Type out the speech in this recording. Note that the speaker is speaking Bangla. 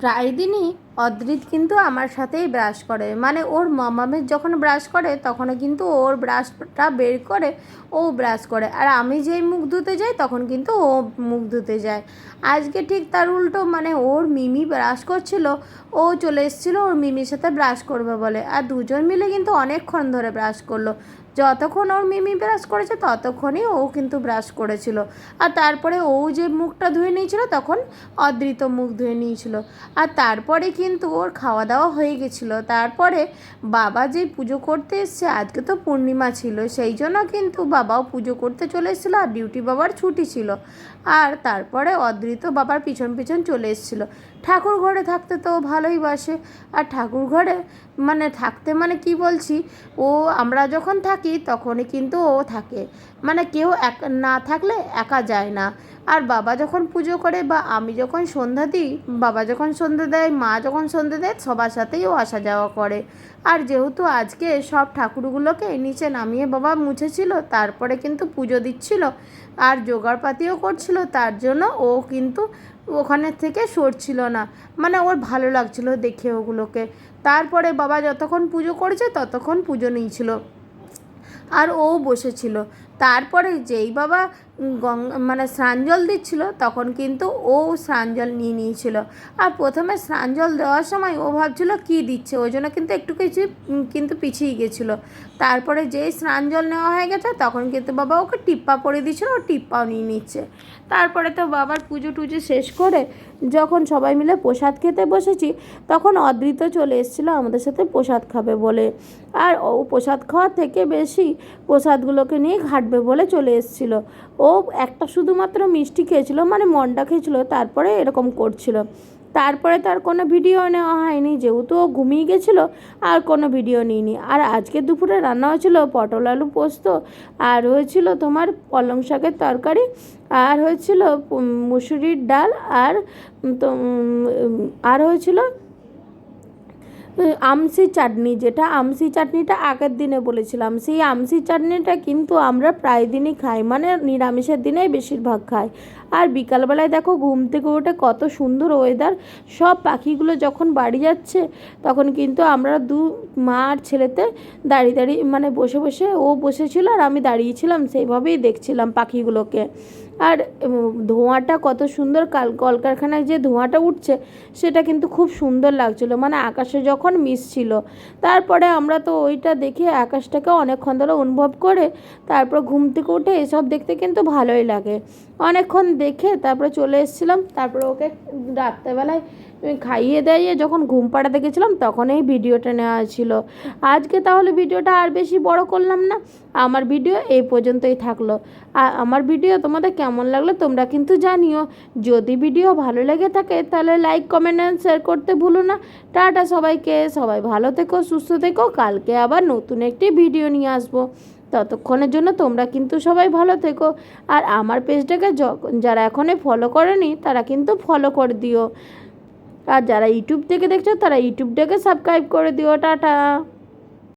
প্রায় দিনই অদ্রিত কিন্তু আমার সাথেই ব্রাশ করে। মানে ওর মামামের যখন ব্রাশ করে তখন কিন্তু ওর ব্রাশটা বের করে, ও ব্রাশ করে। আর আমি যেই মুখ ধুতে যাই, তখন কিন্তু ও মুখ ধুতে যায়। আজকে ঠিক তার উল্টো মানে ওর মিমি ব্রাশ করছিল, ও চলে এসেছিল ওর মিমির সাথে ব্রাশ করবে বলে। আর দুজন মিলে কিন্তু অনেকক্ষণ ধরে ব্রাশ করল। যতক্ষণ ওর মিমি ব্রাশ করেছে, ততক্ষণই ও কিন্তু ব্রাশ করেছিল। আর তারপরে ও যে মুখটা ধুয়ে নিয়েছিল, তখন অদৃত মুখ ধুয়ে নিয়েছিল। আর তারপরে কিন্তু ওর খাওয়া দাওয়া হয়ে গেছিল। তারপরে বাবা যে পুজো করতে এসছে, আজকে তো পূর্ণিমা ছিল, সেই জন্য কিন্তু বাবাও পুজো করতে চলে এসেছিল আর ডিউটি বাবার ছুটি ছিল। আর তারপরে অদৃত বাবার পিছন পিছন চলে এসেছিল। ঠাকুর ঘরে থাকতে তো ভালোই বাসে। আর ঠাকুর ঘরে মানে থাকতে মানে কি বলছি, ও আমরা যখন থাকি তখনই কিন্তু ও থাকে। মানে কেউ এক, না থাকলে একা যায় না। আর বাবা যখন পুজো করে বা আমি যখন সন্ধ্যা দিই, বাবা যখন সন্ধ্যা দেয়, মা যখন সন্ধ্যা দেয়, সবার সাথেই ও আসা যাওয়া করে। আর যেহেতু আজকে সব ঠাকুরগুলোকে নিচে নামিয়ে বাবা মুছেছিল, তারপরে কিন্তু পুজো দিচ্ছিল আর জোগাড়পাতিও করছিল, তার জন্য ও কিন্তু ওখানে থেকে সরছিল না। মানে ওর ভালো লাগছিল দেখে ওগুলোকে। তারপরে বাবা যতক্ষণ পুজো করেছে, ততক্ষণ পুজো নিয়েছিল। আর ও বসেছিল। তারপরে যেই বাবা গঙ্গা মানে স্নান জল দিচ্ছিল, তখন কিন্তু ও স্নান জল নিয়ে নিয়েছিল। আর প্রথমে স্নান জল দেওয়ার সময় ও ভাবছিল কী দিচ্ছে, ওই জন্য কিন্তু একটু কিছু কিন্তু পিছিয়ে গেছিল। তারপরে যেই স্নান জল নেওয়া হয়ে গেছে, তখন কিন্তু বাবা ওকে টিপ্পা পরে দিয়েছিল, ও টিপ্পাও নিয়ে নিচ্ছে। তারপরে তো বাবার পুজো টুজো শেষ করে যখন সবাই মিলে প্রসাদ খেতে বসেছি, তখন অদৃত চলে এসেছিল আমাদের সাথে প্রসাদ খাবে বলে। আর ও প্রসাদ খাওয়ার থেকে বেশি প্রসাদগুলোকে নিয়ে ঘাটবে বলে চলে এসেছিল। ও একটা শুধুমাত্র মিষ্টি খেয়েছিল মানে মন্ডা খেয়েছিল, তারপরে এরকম করছিল। তারপরে তার কোনো ভিডিও নেওয়া হয়নি, যেহেতু ও ঘুমিয়ে গেছিল, আর কোনো ভিডিও নিইনি। আর আজকে দুপুরে রান্না হয়েছিল পটল আলু পোস্ত, আর হয়েছিল তোমার পলং শাকের তরকারি, আর হয়েছিল মুসুরির ডাল, আর তো আর হয়েছিল আমসি চাটনি, যেটা আমসি চাটনিটা আগের দিনে বলেছিলাম। সেই আমসি চাটনিটা কিন্তু আমরা প্রায় দিনই খাই মানে নিরামিষের দিনেই বেশিরভাগ খাই। আর বিকালবেলায় দেখো ঘুম থেকে ওঠে কত সুন্দর ওয়েদার সব পাখিগুলো যখন বাড়ি যাচ্ছে, তখন কিন্তু আমরা দু মা আর ছেলেতে দাঁড়িয়ে দাঁড়িয়ে মানে বসে বসে, ও বসেছিল আর আমি দাঁড়িয়েছিলাম, সেইভাবেই দেখছিলাম পাখিগুলোকে। আর ধোঁয়াটা কত সুন্দর কাল, কলকারখানায় যে ধোঁয়াটা উঠছে, সেটা কিন্তু খুব সুন্দর লাগছিল। মানে আকাশে যখন মিশছিল তারপরে আমরা তো ওইটা দেখে আকাশটাকে অনেকক্ষণ ধরে অনুভব করে, তারপর ঘুম থেকে উঠে এসব দেখতে কিন্তু ভালোই লাগে। অনেকক্ষণ দেখে তারপরে চলে এসেছিলাম, তারপরে ওকে রাত্রেবেলায় খাইয়ে দাইয়ে যখন ঘুম পাড়াতে গেছিলাম তখন এই ভিডিওটা নেওয়া ছিল আজকে তাহলে ভিডিওটা আর বেশি বড় করলাম না। আমার ভিডিও এই পর্যন্তই থাকল। আর আমার ভিডিও তোমাদের কেমন লাগল তোমরা কিন্তু জানিও। যদি ভিডিও ভালো লেগে থাকে তাহলে লাইক কমেন্ট অ্যান্ড শেয়ার করতে ভুলো না। টাটা সবাইকে, সবাই ভালো থেকো, সুস্থ থেকো। কালকে আবার নতুন একটি ভিডিও নিয়ে আসব। ততক্ষণের জন্য তোমরা কিন্তু সবাই ভালো থেকো। আর আমার পেজটাকে যারা এখনই ফলো করেনি তারা কিন্তু ফলো করে দিও। আর যারা ইউটিউব থেকে দেখছ তারা ইউটিউবটাকে সাবস্ক্রাইব করে দিও টাটা।